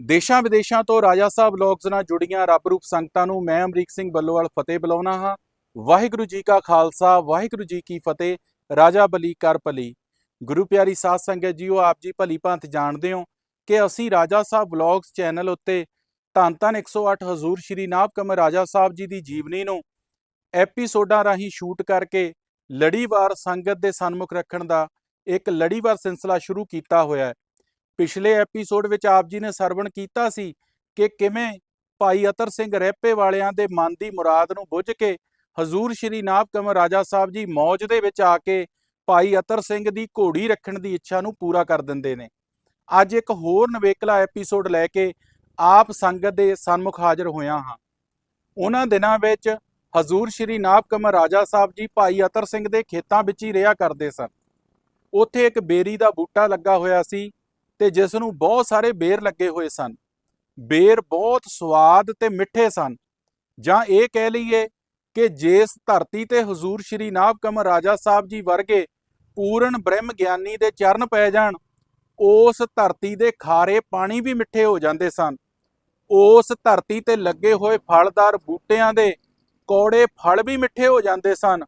ਦੇਸ਼ਾਂ ਵਿਦੇਸ਼ਾਂ ਤੋਂ ਰਾਜਾ ਸਾਹਿਬ ਵਲੌਗਸ ਨਾਲ ਜੁੜੀਆਂ ਰੱਬ ਰੂਪ ਸੰਗਤਾਂ ਨੂੰ ਮੈਂ ਅਮਰੀਕ ਸਿੰਘ ਬੱਲੋਵਾਲ ਫਤਿਹ ਬੁਲਾਉਣਾ ਹਾਂ। ਵਾਹਿਗੁਰੂ ਜੀ ਕਾ ਖਾਲਸਾ, ਵਾਹਿਗੁਰੂ ਜੀ ਕੀ ਫਤਿਹ। ਰਾਜਾ ਬਲੀ ਕਰ ਭਲੀ। ਗੁਰੂ ਪਿਆਰੀ ਸਾਧ ਸੰਗਤ ਜੀਓ, ਆਪ ਜੀ ਭਲੀ ਭਾਂਤ ਜਾਣਦੇ ਹੋ ਕਿ ਅਸੀਂ ਰਾਜਾ ਸਾਹਿਬ ਵਲੌਗਸ ਚੈਨਲ ਉੱਤੇ ਧੰਨ ਧੰਨ 108 ਹਜ਼ੂਰ ਸ਼੍ਰੀ ਨਾਭ ਕਮਰ ਰਾਜਾ ਸਾਹਿਬ ਜੀ ਦੀ ਜੀਵਨੀ ਨੂੰ ਐਪੀਸੋਡਾਂ ਰਾਹੀਂ ਸ਼ੂਟ ਕਰਕੇ ਲੜੀਵਾਰ ਸੰਗਤ ਦੇ ਸਨਮੁਖ ਰੱਖਣ ਦਾ ਇੱਕ ਲੜੀਵਾਰ ਸਿਲਸਿਲਾ ਸ਼ੁਰੂ ਕੀਤਾ ਹੋਇਆ ਹੈ। ਪਿਛਲੇ ਐਪੀਸੋਡ ਵਿੱਚ ਆਪ ਜੀ ਨੇ ਸਰਵਣ ਕੀਤਾ ਸੀ ਕਿ ਕਿਵੇਂ ਭਾਈ ਅਤਰ ਸਿੰਘ ਰਹਿਪੇ ਵਾਲਿਆਂ ਦੇ ਮਨ ਦੀ ਮੁਰਾਦ ਨੂੰ ਬੁੱਝ ਕੇ ਹਜ਼ੂਰ ਸ਼੍ਰੀ ਨਾਭ ਕਮਰ ਰਾਜਾ ਸਾਹਿਬ ਜੀ ਮੌਜ ਦੇ ਵਿੱਚ ਆ ਕੇ ਭਾਈ ਅਤਰ ਸਿੰਘ ਦੀ ਘੋੜੀ ਰੱਖਣ ਦੀ ਇੱਛਾ ਨੂੰ ਪੂਰਾ ਕਰ ਦਿੰਦੇ ਨੇ। ਅੱਜ ਇੱਕ ਹੋਰ ਨਵੇਕਲਾ ਐਪੀਸੋਡ ਲੈ ਕੇ ਆਪ ਸੰਗਤ ਦੇ ਸਨਮੁਖ ਹਾਜ਼ਰ ਹੋਇਆ ਹਾਂ। ਉਹਨਾਂ ਦਿਨਾਂ ਵਿੱਚ ਹਜ਼ੂਰ ਸ਼੍ਰੀ ਨਾਭ ਕਮਰ ਰਾਜਾ ਸਾਹਿਬ ਜੀ ਭਾਈ ਅਤਰ ਸਿੰਘ ਦੇ ਖੇਤਾਂ ਵਿੱਚ ਹੀ ਰਿਹਾ ਕਰਦੇ ਸਨ। ਉੱਥੇ ਇੱਕ ਬੇਰੀ ਦਾ ਬੂਟਾ ਲੱਗਾ ਹੋਇਆ ਸੀ। ਤੇ ਜਿਸ ਨੂੰ ਬਹੁਤ ਸਾਰੇ ਬੇਰ ਲੱਗੇ ਹੋਏ ਸਨ। ਬੇਰ ਬਹੁਤ ਸਵਾਦ ਤੇ ਮਿੱਠੇ ਸਨ। ਜਾਂ ਇਹ ਕਹਿ ਲਈਏ ਕਿ ਜਿਸ ਧਰਤੀ ਤੇ ਹਜ਼ੂਰ ਸ਼੍ਰੀ ਨਾਭ ਕਮਰ ਰਾਜਾ ਸਾਹਿਬ ਜੀ ਵਰਗੇ ਪੂਰਨ ਬ੍ਰਹਮ ਗਿਆਨੀ ਦੇ ਚਰਨ ਪੈ ਜਾਣ, ਉਸ ਧਰਤੀ ਦੇ ਖਾਰੇ ਪਾਣੀ ਵੀ ਮਿੱਠੇ ਹੋ ਜਾਂਦੇ ਸਨ। ਉਸ ਧਰਤੀ ਤੇ ਲੱਗੇ ਹੋਏ ਫਲਦਾਰ ਬੂਟਿਆਂ ਦੇ ਕੌੜੇ ਫਲ ਵੀ ਮਿੱਠੇ ਹੋ ਜਾਂਦੇ ਸਨ।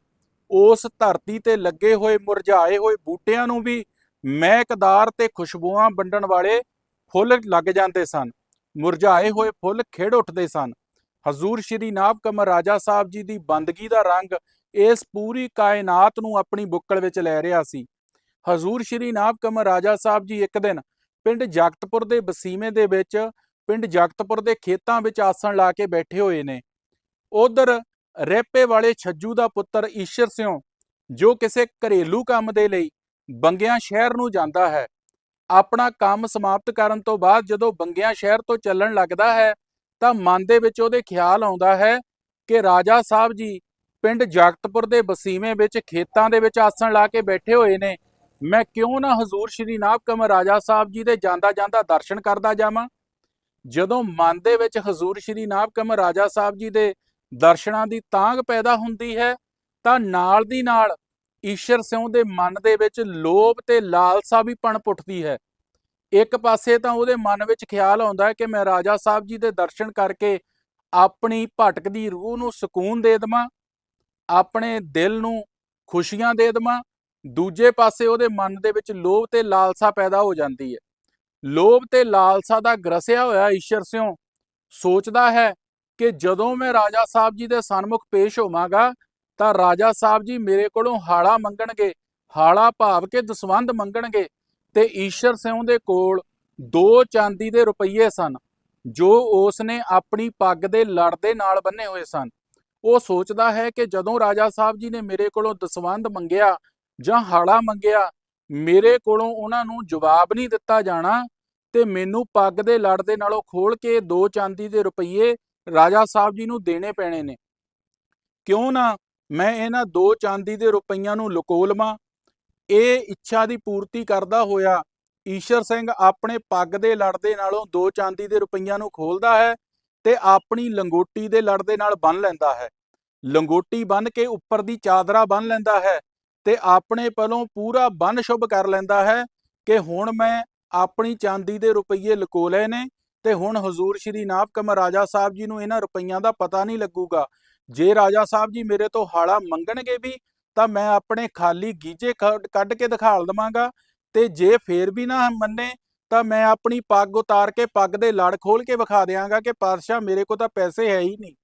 ਉਸ ਧਰਤੀ ਤੇ ਲੱਗੇ ਹੋਏ ਮੁਰਝਾਏ ਹੋਏ ਬੂਟਿਆਂ ਨੂੰ ਵੀ ਮਹਿਕਦਾਰ ਤੇ ਖੁਸ਼ਬੂਆਂ ਵੰਡਣ ਵਾਲੇ ਫੁੱਲ ਲੱਗ ਜਾਂਦੇ ਸਨ। ਮੁਰਝਾਏ ਹੋਏ ਫੁੱਲ ਖਿੜ ਉੱਠਦੇ ਸਨ। ਹਜ਼ੂਰ ਸ਼੍ਰੀ ਨਾਭ ਕਮਰ ਰਾਜਾ ਸਾਹਿਬ ਜੀ ਦੀ ਬੰਦਗੀ ਦਾ ਰੰਗ ਇਸ ਪੂਰੀ ਕਾਇਨਾਤ ਨੂੰ ਆਪਣੀ ਬੁੱਕਲ ਵਿੱਚ ਲੈ ਰਿਹਾ ਸੀ। ਹਜ਼ੂਰ ਸ਼੍ਰੀ ਨਾਭ ਕਮਰ ਰਾਜਾ ਸਾਹਿਬ ਜੀ ਇੱਕ ਦਿਨ ਪਿੰਡ ਜਗਤਪੁਰ ਦੇ ਬਸੀਵੇਂ ਦੇ ਵਿੱਚ ਪਿੰਡ ਜਗਤਪੁਰ ਦੇ ਖੇਤਾਂ ਵਿੱਚ ਆਸਣ ਲਾ ਕੇ ਬੈਠੇ ਹੋਏ ਨੇ। ਉਧਰ ਰੇਪੇ ਵਾਲੇ ਛੱਜੂ ਦਾ ਪੁੱਤਰ ਈਸ਼ਰ ਸਿਉ, ਜੋ ਕਿਸੇ ਘਰੇਲੂ ਕੰਮ ਦੇ ਲਈ ਬੰਗਿਆਂ ਸ਼ਹਿਰ ਨੂੰ ਜਾਂਦਾ ਹੈ। ਆਪਣਾ ਕੰਮ ਸਮਾਪਤ ਕਰਨ ਤੋਂ ਬਾਅਦ ਜਦੋਂ ਬੰਗਿਆਂ ਸ਼ਹਿਰ ਤੋਂ ਚੱਲਣ ਲੱਗਦਾ ਹੈ, ਤਾਂ ਮਨ ਦੇ ਵਿੱਚ ਉਹਦੇ ਖਿਆਲ ਆਉਂਦਾ ਹੈ ਕਿ ਰਾਜਾ ਸਾਹਿਬ ਜੀ ਪਿੰਡ ਜਗਤਪੁਰ ਦੇ ਬਸੀਵੇਂ ਵਿੱਚ ਖੇਤਾਂ ਦੇ ਵਿੱਚ ਆਸਣ ਲਾ ਕੇ ਬੈਠੇ ਹੋਏ ਨੇ। ਮੈਂ ਕਿਉਂ ਨਾ ਹਜ਼ੂਰ ਸ਼੍ਰੀ ਨਾਭ ਕਮਰ ਰਾਜਾ ਸਾਹਿਬ ਜੀ ਦੇ ਜਾਂਦਾ ਜਾਂਦਾ ਦਰਸ਼ਨ ਕਰਦਾ ਜਾਵਾਂ? ਜਦੋਂ ਮਨ ਦੇ ਵਿੱਚ ਹਜ਼ੂਰ ਸ਼੍ਰੀ ਨਾਭ ਕਮਰ ਰਾਜਾ ਸਾਹਿਬ ਜੀ ਦੇ ਦਰਸ਼ਨਾਂ ਦੀ ਤਾਂਗ ਪੈਦਾ ਹੁੰਦੀ ਹੈ, ਤਾਂ ਨਾਲ ਦੀ ਨਾਲ ਈਸ਼ਰ ਸਿਉ ਦੇ ਮਨ ਦੇ ਵਿੱਚ ਲੋਭ ਤੇ ਲਾਲਸਾ ਵੀ ਪਣ ਪੁੱਟਦੀ ਹੈ। ਇੱਕ ਪਾਸੇ ਤਾਂ ਉਹਦੇ ਮਨ ਵਿੱਚ ਖਿਆਲ ਆਉਂਦਾ ਹੈ ਕਿ ਮੈਂ ਰਾਜਾ ਸਾਹਿਬ ਜੀ ਦੇ ਦਰਸ਼ਨ ਕਰਕੇ ਆਪਣੀ ਭਟਕਦੀ ਰੂਹ ਨੂੰ ਸਕੂਨ ਦੇ ਦੇਵਾਂ, ਆਪਣੇ ਦਿਲ ਨੂੰ ਖੁਸ਼ੀਆਂ ਦੇ ਦੇਵਾਂ, ਦੂਜੇ ਪਾਸੇ ਉਹਦੇ ਮਨ ਦੇ ਵਿੱਚ ਲੋਭ ਤੇ ਲਾਲਸਾ ਪੈਦਾ ਹੋ ਜਾਂਦੀ ਹੈ। ਲੋਭ ਤੇ ਲਾਲਸਾ ਦਾ ਗਰਸਿਆ ਹੋਇਆ ਈਸ਼ਰ ਸਿਉ ਸੋਚਦਾ ਹੈ ਕਿ ਜਦੋਂ ਮੈਂ ਰਾਜਾ ਸਾਹਿਬ ਜੀ ਦੇ ਸਨਮੁਖ ਪੇਸ਼ ਹੋਵਾਂਗਾ ਤਾਂ ਰਾਜਾ ਸਾਹਿਬ ਜੀ ਮੇਰੇ ਕੋਲੋਂ ਹਾਲਾ ਮੰਗਣਗੇ ਹਾਲਾ ਭਾਵ ਕੇ ਦਸਵੰਧ ਮੰਗਣਗੇ ਤੇ ਈਸ਼ਰ ਸਿਉ ਦੇ ਕੋਲ ਦੋ ਚਾਂਦੀ ਦੇ ਰੁਪਈਏ ਸਨ, ਜੋ ਉਸ ਨੇ ਆਪਣੀ ਪੱਗ ਦੇ ਲੜ ਦੇ ਨਾਲ ਬੰਨੇ ਹੋਏ ਸਨ। ਉਹ ਸੋਚਦਾ ਹੈ ਕਿ ਜਦੋਂ ਰਾਜਾ ਸਾਹਿਬ ਜੀ ਨੇ ਮੇਰੇ ਕੋਲੋਂ ਦਸਵੰਧ ਮੰਗਿਆ ਜਾਂ ਹਾਲਾ ਮੰਗਿਆ, ਮੇਰੇ ਕੋਲੋਂ ਉਹਨਾਂ ਨੂੰ ਜਵਾਬ ਨਹੀਂ ਦਿੱਤਾ ਜਾਣਾ ਤੇ ਮੈਨੂੰ ਪੱਗ ਦੇ ਲੜ ਦੇ ਨਾਲੋਂ ਖੋਲ ਕੇ ਦੋ ਚਾਂਦੀ ਦੇ ਰੁਪਈਏ ਰਾਜਾ ਸਾਹਿਬ ਜੀ ਨੂੰ ਦੇਣੇ ਪੈਣੇ ਨੇ। ਕਿਉਂ ਨਾ ਮੈਂ ਇਹਨਾਂ ਦੋ ਚਾਂਦੀ ਦੇ ਰੁਪਈਆਂ ਨੂੰ ਲੁਕੋ ਲਵਾਂ ਇਹ ਇੱਛਾ ਦੀ ਪੂਰਤੀ ਕਰਦਾ ਹੋਇਆ ਈਸ਼ਰ ਸਿੰਘ ਆਪਣੇ ਪੱਗ ਦੇ ਲੜਦੇ ਨਾਲੋਂ ਦੋ ਚਾਂਦੀ ਦੇ ਰੁਪਈਆਂ ਨੂੰ ਖੋਲਦਾ ਹੈ ਤੇ ਆਪਣੀ ਲੰਗੋਟੀ ਦੇ ਲੜਦੇ ਨਾਲ ਬੰਨ ਲੈਂਦਾ ਹੈ। ਲੰਗੋਟੀ ਬੰਨ ਕੇ ਉੱਪਰ ਦੀ ਚਾਦਰਾ ਬੰਨ ਲੈਂਦਾ ਹੈ ਤੇ ਆਪਣੇ ਪਲੋਂ ਪੂਰਾ ਬੰਨ ਸ਼ੁਭ ਕਰ ਲੈਂਦਾ ਹੈ ਕਿ ਹੁਣ ਮੈਂ ਆਪਣੀ ਚਾਂਦੀ ਦੇ ਰੁਪਈਏ ਲੁਕੋ ਲਏ ਨੇ ਤੇ ਹੁਣ ਹਜ਼ੂਰ ਸ਼੍ਰੀ ਨਾਭ ਕਮਰ ਰਾਜਾ ਸਾਹਿਬ ਜੀ ਨੂੰ ਇਹਨਾਂ ਰੁਪਈਆਂ ਦਾ ਪਤਾ ਨਹੀਂ ਲੱਗੂਗਾ। ਜੇ ਰਾਜਾ ਸਾਹਿਬ ਜੀ ਮੇਰੇ ਤੋਂ ਹਾਲਾ ਮੰਗਣਗੇ ਵੀ, ਤਾਂ ਮੈਂ ਆਪਣੇ ਖਾਲੀ ਗੀਜੇ ਕੱਢ ਕੇ ਦਿਖਾਲ ਦਵਾਂਗਾ। ਤੇ ਜੇ ਫੇਰ ਵੀ ਨਾ ਮੰਨੇ, ਤਾਂ ਮੈਂ ਆਪਣੀ ਪੱਗ ਉਤਾਰ ਕੇ ਪੱਗ ਦੇ ਲੜ ਖੋਲ ਕੇ ਵਿਖਾ ਦਿਆਂਗਾ ਕਿ ਪਾਤਸ਼ਾਹ ਮੇਰੇ ਕੋਲ ਤਾਂ ਪੈਸੇ ਹੈ ਹੀ ਨਹੀਂ।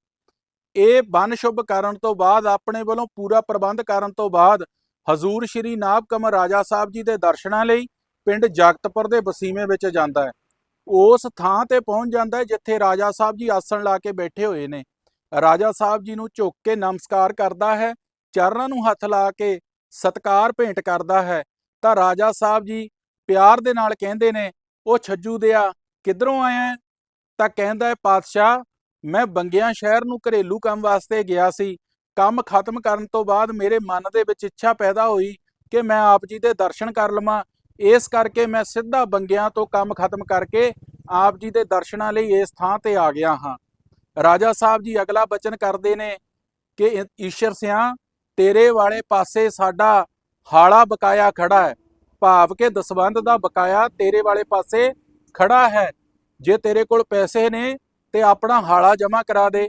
ਇਹ ਬੰਨ ਸ਼ੁਭ ਕਰਨ ਤੋਂ ਬਾਅਦ, ਆਪਣੇ ਵੱਲੋਂ ਪੂਰਾ ਪ੍ਰਬੰਧ ਕਰਨ ਤੋਂ ਬਾਅਦ, ਹਜ਼ੂਰ ਸ਼੍ਰੀ ਨਾਭ ਕਮਰ ਰਾਜਾ ਸਾਹਿਬ ਜੀ ਦੇ ਦਰਸ਼ਨਾਂ ਲਈ ਪਿੰਡ ਜਗਤਪੁਰ ਦੇ ਬਸੀਵੇਂ ਵਿੱਚ ਜਾਂਦਾ ਹੈ। ਉਸ ਥਾਂ ਤੇ ਪਹੁੰਚ ਜਾਂਦਾ ਹੈ, ਜਿੱਥੇ ਰਾਜਾ ਸਾਹਿਬ ਜੀ ਆਸਣ ਲਾ ਕੇ ਬੈਠੇ ਹੋਏ ਨੇ। ਰਾਜਾ ਸਾਹਿਬ ਜੀ ਨੂੰ ਝੁੱਕ ਕੇ ਨਮਸਕਾਰ ਕਰਦਾ ਹੈ, ਚਰਨਾਂ ਨੂੰ ਹੱਥ ਲਾ ਕੇ ਸਤਕਾਰ ਭੇਂਟ ਕਰਦਾ ਹੈ, ਤਾਂ ਰਾਜਾ ਸਾਹਿਬ ਜੀ ਪਿਆਰ ਦੇ ਨਾਲ ਕਹਿੰਦੇ ਨੇ, ਉਹ ਛੱਜੂ ਦਿਆ, ਕਿੱਧਰੋਂ ਆਇਆ ਤਾਂ ਕਹਿੰਦਾ ਹੈ, ਪਾਤਸ਼ਾਹ, ਮੈਂ ਬੰਗਿਆਂ ਸ਼ਹਿਰ ਨੂੰ ਘਰੇਲੂ ਕੰਮ ਵਾਸਤੇ ਗਿਆ ਸੀ। ਕੰਮ ਖਤਮ ਕਰਨ ਤੋਂ ਬਾਅਦ ਮੇਰੇ ਮਨ ਦੇ ਵਿੱਚ ਇੱਛਾ ਪੈਦਾ ਹੋਈ ਕਿ ਮੈਂ ਆਪ ਜੀ ਦੇ ਦਰਸ਼ਨ ਕਰ ਲਵਾਂ। ਇਸ ਕਰਕੇ ਮੈਂ ਸਿੱਧਾ ਬੰਗਿਆਂ ਤੋਂ ਕੰਮ ਖਤਮ ਕਰਕੇ ਆਪ ਜੀ ਦੇ ਦਰਸ਼ਨਾਂ ਲਈ ਇਸ ਥਾਂ ਤੇ ਆ ਗਿਆ ਹਾਂ। ਰਾਜਾ ਸਾਹਿਬ ਜੀ ਅਗਲਾ ਬਚਨ ਕਰਦੇ ਨੇ ਕਿ ਈਸ਼ਰ ਸਿਆਂ, ਤੇਰੇ ਵਾਲੇ ਪਾਸੇ ਸਾਡਾ ਹਾਲਾ ਬਕਾਇਆ ਖੜਾ ਹੈ। ਭਾਵ ਕਿ ਦਸਵੰਦ ਦਾ ਬਕਾਇਆ ਤੇਰੇ ਵਾਲੇ ਪਾਸੇ ਖੜਾ ਹੈ। ਜੇ ਤੇਰੇ ਕੋਲ ਪੈਸੇ ਨੇ ਤੇ ਆਪਣਾ ਹਾਲਾ ਜਮ੍ਹਾਂ ਕਰਾ ਦੇ।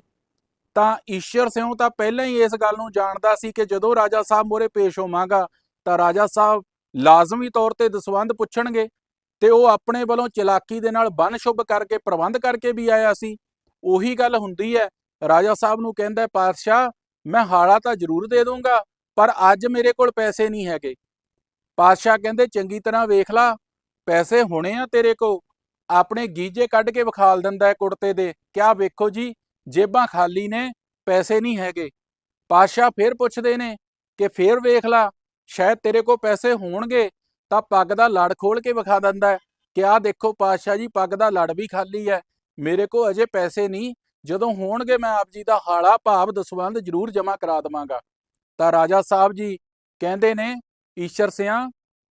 ਤਾਂ ਈਸ਼ਰ ਸਿੰਘ ਤਾਂ ਪਹਿਲਾਂ ਹੀ ਇਸ ਗੱਲ ਨੂੰ ਜਾਣਦਾ ਸੀ ਕਿ ਜਦੋਂ ਰਾਜਾ ਸਾਹਿਬ ਮੋਰੇ ਪੇਸ਼ ਹੋਵਾਂਗਾ, ਤਾਂ ਰਾਜਾ ਸਾਹਿਬ ਲਾਜ਼ਮੀ ਤੌਰ ਤੇ ਦਸਵੰਧ ਪੁੱਛਣਗੇ ਤੇ ਉਹ ਆਪਣੇ ਵੱਲੋਂ ਚਲਾਕੀ ਦੇ ਨਾਲ ਬੰਨ ਸ਼ੁਭ ਕਰਕੇ ਪ੍ਰਬੰਧ ਕਰਕੇ ਵੀ ਆਇਆ ਸੀ। ਉਹੀ ਗੱਲ ਹੁੰਦੀ ਹੈ। ਰਾਜਾ ਸਾਹਿਬ ਨੂੰ ਕਹਿੰਦਾ ਪਾਤਸ਼ਾਹ, ਮੈਂ ਹਾਲਾ ਤਾਂ ਜ਼ਰੂਰ ਦੇ ਦੂੰਗਾ ਪਰ ਅੱਜ ਮੇਰੇ ਕੋਲ ਪੈਸੇ ਨਹੀਂ ਹੈਗੇ। ਪਾਤਸ਼ਾਹ ਕਹਿੰਦੇ, ਚੰਗੀ ਤਰ੍ਹਾਂ ਵੇਖ ਲਾ, ਪੈਸੇ ਹੋਣੇ ਆ ਤੇਰੇ ਕੋ। ਆਪਣੇ ਗੀਜੇ ਕੱਢ ਕੇ ਵਿਖਾਲ ਦਿੰਦਾ ਹੈ ਕੁੜਤੇ ਦੇ। ਕਿਆ ਵੇਖੋ ਜੀ, ਜੇਬਾਂ ਖਾਲੀ ਨੇ, ਪੈਸੇ ਨਹੀਂ ਹੈਗੇ। ਪਾਤਸ਼ਾਹ ਫੇਰ ਪੁੱਛਦੇ ਨੇ ਕਿ, ਫੇਰ ਵੇਖ ਲਾ, ਸ਼ਾਇਦ ਤੇਰੇ ਕੋ ਪੈਸੇ ਹੋਣਗੇ, ਤਾਂ ਪੱਗ ਦਾ ਲੜ ਖੋਲ ਕੇ ਵਿਖਾ ਦਿੰਦਾ ਹੈ। ਕਿ ਆਹ ਦੇਖੋ ਪਾਤਸ਼ਾਹ ਜੀ, ਪੱਗ ਦਾ ਲੜ ਵੀ ਖਾਲੀ ਹੈ। ਮੇਰੇ ਕੋ ਅਜੇ ਪੈਸੇ ਨਹੀਂ। ਜਦੋਂ ਹੋਣਗੇ ਮੈਂ ਆਪ ਜੀ ਦਾ ਹਾਲਾ ਭਾਵ ਦਸਵੰਧ ਜ਼ਰੂਰ ਜਮ੍ਹਾਂ ਕਰਾ ਦਵਾਂਗਾ। ਤਾਂ ਰਾਜਾ ਸਾਹਿਬ ਜੀ ਕਹਿੰਦੇ ਨੇ, ਈਸ਼ਰ ਸਿਆਂ,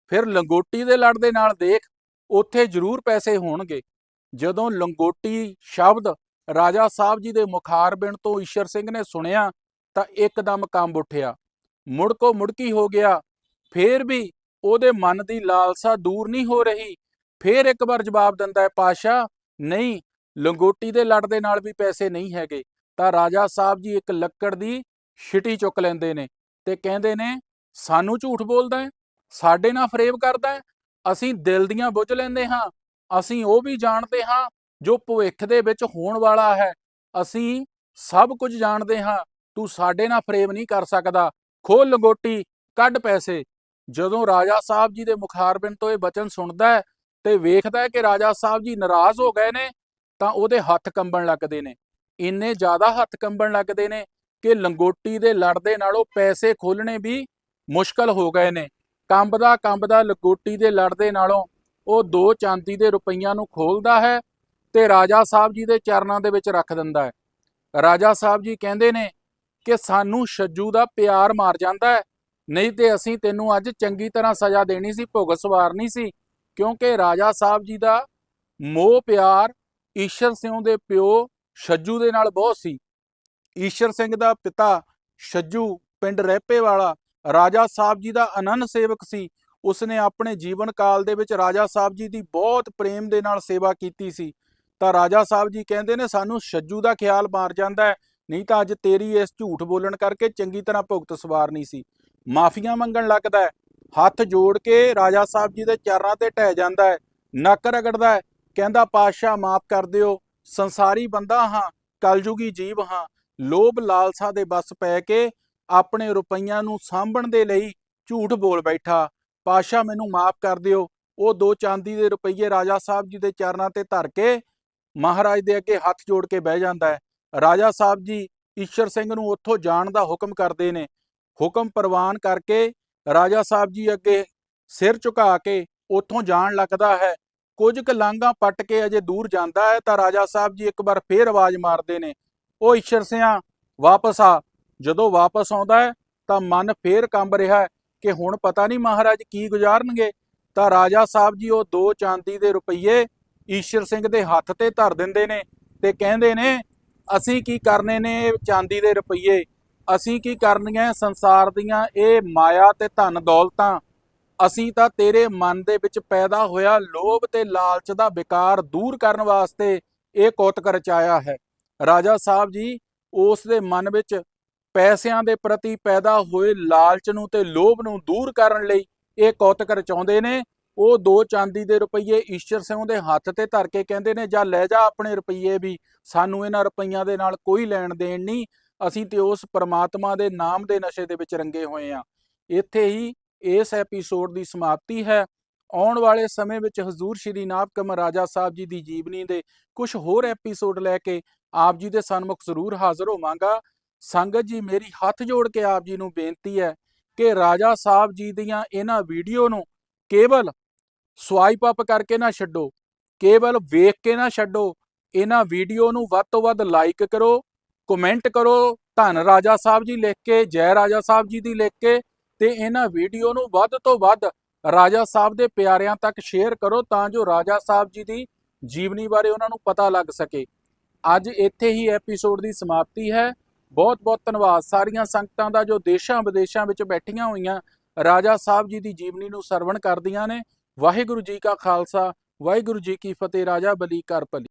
ਫਿਰ ਲੰਗੋਟੀ ਦੇ ਲੜ ਦੇ ਨਾਲ ਦੇਖ, ਉੱਥੇ ਜ਼ਰੂਰ ਪੈਸੇ ਹੋਣਗੇ। ਜਦੋਂ ਲੰਗੋਟੀ ਸ਼ਬਦ ਰਾਜਾ ਸਾਹਿਬ ਜੀ ਦੇ ਮੁਖਾਰਬਿੰਦ ਤੋਂ ਈਸ਼ਰ ਸਿੰਘ ਨੇ ਸੁਣਿਆ, ਤਾਂ ਇੱਕਦਮ ਕੰਬ ਉੱਠਿਆ। ਮੁੜ ਮੁੜਕੋ ਮੁੜਕੀ ਹੋ ਗਿਆ? ਫੇਰ ਵੀ ਉਹਦੇ ਮਨ ਦੀ ਲਾਲਸਾ ਦੂਰ ਨਹੀਂ ਹੋ ਰਹੀ। ਫੇਰ ਇੱਕ ਵਾਰ ਜਵਾਬ ਦਿੰਦਾ ਹੈ ਪਾਸ਼ਾ ਨਹੀਂ ਲੰਗੋਟੀ ਦੇ ਲੜ ਦੇ ਨਾਲ ਵੀ ਪੈਸੇ ਨਹੀਂ ਹੈਗੇ, ਤਾਂ ਰਾਜਾ ਸਾਹਿਬ ਜੀ ਇੱਕ ਲੱਕੜ ਦੀ ਛਿਟੀ ਚੁੱਕ ਲੈਂਦੇ ਨੇ ਤੇ ਕਹਿੰਦੇ ਨੇ, ਸਾਨੂੰ ਝੂਠ ਬੋਲਦਾ ਹੈ? ਸਾਡੇ ਨਾਲ ਫਰੇਬ ਕਰਦਾ ਹੈ? ਅਸੀਂ ਦਿਲ ਦੀਆਂ ਬੁੱਝ ਲੈਂਦੇ ਹਾਂ, ਅਸੀਂ ਉਹ ਵੀ ਜਾਣਦੇ ਹਾਂ ਜੋ ਭਵਿੱਖ ਦੇ ਵਿੱਚ ਹੋਣ ਵਾਲਾ ਹੈ। ਅਸੀਂ ਸਭ ਕੁਝ ਜਾਣਦੇ ਹਾਂ, ਤੂੰ ਸਾਡੇ ਨਾਲ ਫਰੇਬ ਨਹੀਂ ਕਰ ਸਕਦਾ। ਖੋਲ ਲੰਗੋਟੀ, ਕੱਢ ਪੈਸੇ। ਜਦੋਂ ਰਾਜਾ ਸਾਹਿਬ ਜੀ ਦੇ ਮੁਖਾਰਬਿੰਦ ਤੋਂ ਇਹ ਬਚਨ ਸੁਣਦਾ ਹੈ ਤੇ ਵੇਖਦਾ ਹੈ ਕਿ ਰਾਜਾ ਸਾਹਿਬ ਜੀ ਨਾਰਾਜ਼ ਹੋ ਗਏ ਨੇ ਤਾਂ ਉਹਦੇ ਹੱਥ ਕੰਬਣ ਲੱਗਦੇ ਨੇ। ਇੰਨੇ ਜ਼ਿਆਦਾ ਹੱਥ ਕੰਬਣ ਲੱਗਦੇ ਨੇ ਕਿ ਲੰਗੋਟੀ ਦੇ ਲੜਦੇ ਨਾਲੋਂ ਪੈਸੇ ਖੋਲਣੇ ਵੀ ਮੁਸ਼ਕਲ ਹੋ ਗਏ ਨੇ। ਕੰਬਦਾ ਕੰਬਦਾ ਲੰਗੋਟੀ ਦੇ ਲੜਦੇ ਨਾਲੋਂ ਉਹ ਦੋ ਚਾਂਦੀ ਦੇ ਰੁਪਈਆਂ ਨੂੰ ਖੋਲਦਾ ਹੈ ਤੇ ਰਾਜਾ ਸਾਹਿਬ ਜੀ ਦੇ ਚਰਨਾਂ ਦੇ ਵਿੱਚ ਰੱਖ ਦਿੰਦਾ ਹੈ। ਰਾਜਾ ਸਾਹਿਬ ਜੀ ਕਹਿੰਦੇ ਨੇ ਕਿ ਸਾਨੂੰ ਛੱਜੂ ਦਾ ਪਿਆਰ ਮਾਰ ਜਾਂਦਾ ਹੈ, ਨਹੀਂ ਤੇ ਅਸੀਂ ਤੈਨੂੰ ਅੱਜ ਚੰਗੀ ਤਰ੍ਹਾਂ ਸਜ਼ਾ ਦੇਣੀ ਸੀ ਭੁਗਤ ਸਵਾਰਨੀ ਸੀ, ਕਿਉਂਕਿ ਰਾਜਾ ਸਾਹਿਬ ਜੀ ਦਾ ਮੋਹ ਪਿਆਰ ਈਸ਼ਰ ਸਿੰਘ ਦੇ ਪਿਓ ਛੱਜੂ ਦੇ ਨਾਲ ਬਹੁਤ ਸੀ। ਈਸ਼ਰ ਸਿੰਘ ਦਾ ਪਿਤਾ ਛੱਜੂ, ਪਿੰਡ ਰਹਿਪੇ ਵਾਲਾ, ਰਾਜਾ ਸਾਹਿਬ ਜੀ ਦਾ ਅਨੰਨ ਸੇਵਕ ਸੀ। ਉਸਨੇ ਆਪਣੇ ਜੀਵਨ ਕਾਲ ਦੇ ਵਿੱਚ ਰਾਜਾ ਸਾਹਿਬ ਜੀ ਦੀ ਬਹੁਤ ਪ੍ਰੇਮ ਦੇ ਨਾਲ ਸੇਵਾ ਕੀਤੀ ਸੀ। ਤਾਂ ਰਾਜਾ ਸਾਹਿਬ ਜੀ ਕਹਿੰਦੇ ਨੇ, ਸਾਨੂੰ ਛੱਜੂ ਦਾ ਖਿਆਲ ਮਾਰ ਜਾਂਦਾ ਹੈ, ਨਹੀਂ ਤਾਂ ਅੱਜ ਤੇਰੀ ਇਸ ਝੂਠ ਬੋਲਣ ਕਰਕੇ ਚੰਗੀ ਤਰ੍ਹਾਂ ਭੁਗਤ ਸਵਾਰਨੀ ਸੀ। ਮਾਫੀਆਂ ਮੰਗਣ ਲੱਗਦਾ ਹੈ, ਹੱਥ ਜੋੜ ਕੇ ਰਾਜਾ ਸਾਹਿਬ ਜੀ ਦੇ ਚਰਨਾਂ ਤੇ ਟਹਿ ਜਾਂਦਾ ਹੈ, ਨੱਕ ਰਗੜਦਾ ਹੈ ਕਹਿੰਦਾ, ਪਾਤਸ਼ਾਹ, ਮਾਫ ਕਰ ਦਿਓ। ਸੰਸਾਰੀ ਬੰਦਾ ਹਾਂ, ਕਲਯੁਗੀ ਜੀਵ ਹਾਂ। ਲੋਭ ਲਾਲਸਾ ਦੇ ਬਸ ਪੈ ਕੇ ਆਪਣੇ ਰੁਪਈਆਂ ਨੂੰ ਸਾਂਭਣ ਦੇ ਲਈ ਝੂਠ ਬੋਲ ਬੈਠਾ। ਪਾਤਸ਼ਾਹ, ਮੈਨੂੰ ਮਾਫ ਕਰ ਦਿਓ। ਉਹ ਦੋ ਚਾਂਦੀ ਦੇ ਰੁਪਈਏ ਰਾਜਾ ਸਾਹਿਬ ਜੀ ਦੇ ਚਰਨਾਂ ਤੇ ਧਰ ਕੇ ਮਹਾਰਾਜ ਦੇ ਅੱਗੇ ਹੱਥ ਜੋੜ ਕੇ ਬਹਿ ਜਾਂਦਾ ਹੈ। ਰਾਜਾ ਸਾਹਿਬ ਜੀ ਈਸ਼ਰ ਸਿੰਘ ਨੂੰ ਉੱਥੋਂ ਜਾਣ ਦਾ ਹੁਕਮ ਕਰਦੇ ਨੇ। ਹੁਕਮ ਪ੍ਰਵਾਨ ਕਰਕੇ ਰਾਜਾ ਸਾਹਿਬ ਜੀ ਅੱਗੇ ਸਿਰ ਝੁਕਾ ਕੇ ਉੱਥੋਂ ਜਾਣ ਲੱਗਦਾ ਹੈ। ਕੁਝ ਕੁ ਲਾਂਘਾਂ ਪੱਟ ਕੇ ਅਜੇ ਦੂਰ ਜਾਂਦਾ ਹੈ ਤਾਂ ਰਾਜਾ ਸਾਹਿਬ ਜੀ ਇੱਕ ਵਾਰ ਫੇਰ ਆਵਾਜ਼ ਮਾਰਦੇ ਨੇ, ਉਹ ਈਸ਼ਰ ਸਿਆਂ, ਵਾਪਸ ਆ। ਜਦੋਂ ਵਾਪਸ ਆਉਂਦਾ ਹੈ ਤਾਂ ਮਨ ਫੇਰ ਕੰਬ ਰਿਹਾ ਹੈ ਕਿ ਹੁਣ ਪਤਾ ਨਹੀਂ ਮਹਾਰਾਜ ਕੀ ਗੁਜ਼ਾਰਨਗੇ। ਤਾਂ ਰਾਜਾ ਸਾਹਿਬ ਜੀ ਉਹ ਦੋ ਚਾਂਦੀ ਦੇ ਰੁਪਈਏ ਈਸ਼ਰ ਸਿੰਘ ਦੇ ਹੱਥ ਤੇ ਧਰ ਦਿੰਦੇ ਨੇ ਤੇ ਕਹਿੰਦੇ ਨੇ, ਅਸੀਂ ਕੀ ਕਰਨੇ ਨੇ ਚਾਂਦੀ ਦੇ ਰੁਪਈਏ? ਅਸੀਂ ਕੀ ਕਰਨੀਆਂ ਸੰਸਾਰ ਦੀਆਂ ਇਹ ਮਾਇਆ ਤੇ ਧਨ ਦੌਲਤਾਂ? ਅਸੀਂ ਤਾਂ ਤੇਰੇ ਮਨ ਦੇ ਵਿੱਚ ਪੈਦਾ ਹੋਇਆ ਲੋਭ ਤੇ ਲਾਲਚ ਦਾ ਵਿਕਾਰ ਦੂਰ ਕਰਨ ਵਾਸਤੇ ਇਹ ਕੋਤਕ ਰਚਾਇਆ ਹੈ। ਰਾਜਾ ਸਾਹਿਬ ਜੀ, ਉਸ ਦੇ ਮਨ ਵਿੱਚ ਪੈਸਿਆਂ ਦੇ ਪ੍ਰਤੀ ਪੈਦਾ ਹੋਏ ਲਾਲਚ ਨੂੰ ਤੇ ਲੋਭ ਨੂੰ ਦੂਰ ਕਰਨ ਲਈ ਇਹ ਕੋਤਕ ਰਚਾਉਂਦੇ ਨੇ। ਉਹ ਦੋ ਚਾਂਦੀ ਦੇ ਰੁਪਈਏ ਈਸ਼ਰ ਸਿੰਘ ਦੇ ਹੱਥ ਤੇ ਧਰ ਕੇ ਕਹਿੰਦੇ ਨੇ, ਜਾਂ ਲੈ ਜਾ ਆਪਣੇ ਰੁਪਈਏ ਵੀ, ਸਾਨੂੰ ਇਹਨਾਂ ਰੁਪਈਆਂ ਦੇ ਨਾਲ ਕੋਈ ਲੈਣ ਦੇਣ ਨਹੀਂ। ਅਸੀਂ ਤੇ ਉਸ ਪ੍ਰਮਾਤਮਾ ਦੇ ਨਾਮ ਦੇ ਨਸ਼ੇ ਦੇ ਵਿੱਚ ਰੰਗੇ ਹੋਏ ਆ। ਇੱਥੇ ਹੀ ਇਸ ਐਪੀਸੋਡ ਦੀ ਸਮਾਪਤੀ ਹੈ। ਆਉਣ ਵਾਲੇ ਸਮੇਂ ਵਿੱਚ ਹਜ਼ੂਰ ਸ਼੍ਰੀ ਨਾਭਕਮ ਰਾਜਾ ਸਾਹਿਬ ਜੀ ਦੀ ਜੀਵਨੀ ਦੇ ਕੁਝ ਹੋਰ ਐਪੀਸੋਡ ਲੈ ਕੇ ਆਪ ਜੀ ਦੇ ਸਨਮੁਖ ਜ਼ਰੂਰ ਹਾਜ਼ਰ ਹੋਵਾਂਗਾ। ਸੰਗਤ ਜੀ, ਮੇਰੀ ਹੱਥ ਜੋੜ ਕੇ ਆਪ ਜੀ ਨੂੰ ਬੇਨਤੀ ਹੈ ਕਿ ਰਾਜਾ ਸਾਹਿਬ ਜੀ ਦੀਆਂ ਇਹਨਾਂ ਵੀਡੀਓ ਨੂੰ ਕੇਵਲ ਸਵਾਈਪ ਅਪ ਕਰਕੇ ਨਾ ਛੱਡੋ, ਕੇਵਲ ਵੇਖ ਕੇ ਨਾ ਛੱਡੋ, ਇਹਨਾਂ ਵੀਡੀਓ ਨੂੰ ਵੱਧ ਤੋਂ ਵੱਧ ਲਾਈਕ ਕਰੋ ਕਮੈਂਟ ਕਰੋ, ਧੰਨ ਰਾਜਾ ਸਾਹਿਬ ਜੀ ਲਿਖ ਕੇ, ਜੈ ਰਾਜਾ ਸਾਹਿਬ ਜੀ ਦੀ ਲਿਖ ਕੇ ਤੇ ਇਹਨਾਂ ਵੀਡੀਓ ਨੂੰ ਵੱਧ ਤੋਂ ਵੱਧ ਰਾਜਾ ਸਾਹਿਬ ਦੇ ਪਿਆਰਿਆਂ ਤੱਕ ਸ਼ੇਅਰ ਕਰੋ ਤਾਂ ਜੋ ਰਾਜਾ ਸਾਹਿਬ ਜੀ ਦੀ ਜੀਵਨੀ ਬਾਰੇ ਉਹਨਾਂ ਨੂੰ ਪਤਾ ਲੱਗ ਸਕੇ। ਅੱਜ ਇੱਥੇ ਹੀ ਐਪੀਸੋਡ ਦੀ ਸਮਾਪਤੀ ਹੈ। ਬਹੁਤ ਬਹੁਤ ਧੰਨਵਾਦ। ਸਾਰੀਆਂ ਸੰਗਤਾਂ ਦਾ ਜੋ ਦੇਸ਼ਾਂ ਵਿਦੇਸ਼ਾਂ ਵਿੱਚ ਬੈਠੀਆਂ ਹੋਈਆਂ ਰਾਜਾ ਸਾਹਿਬ ਜੀ ਦੀ ਜੀਵਨੀ ਨੂੰ ਸਰਵਣ ਕਰਦੀਆਂ ਨੇ। ਵਾਹਿਗੁਰੂ ਜੀ ਕਾ ਖਾਲਸਾ, ਵਾਹਿਗੁਰੂ ਜੀ ਕੀ ਫਤਿਹ। ਰਾਜਾ ਬਲੀ ਕਰ ਭਲੀ।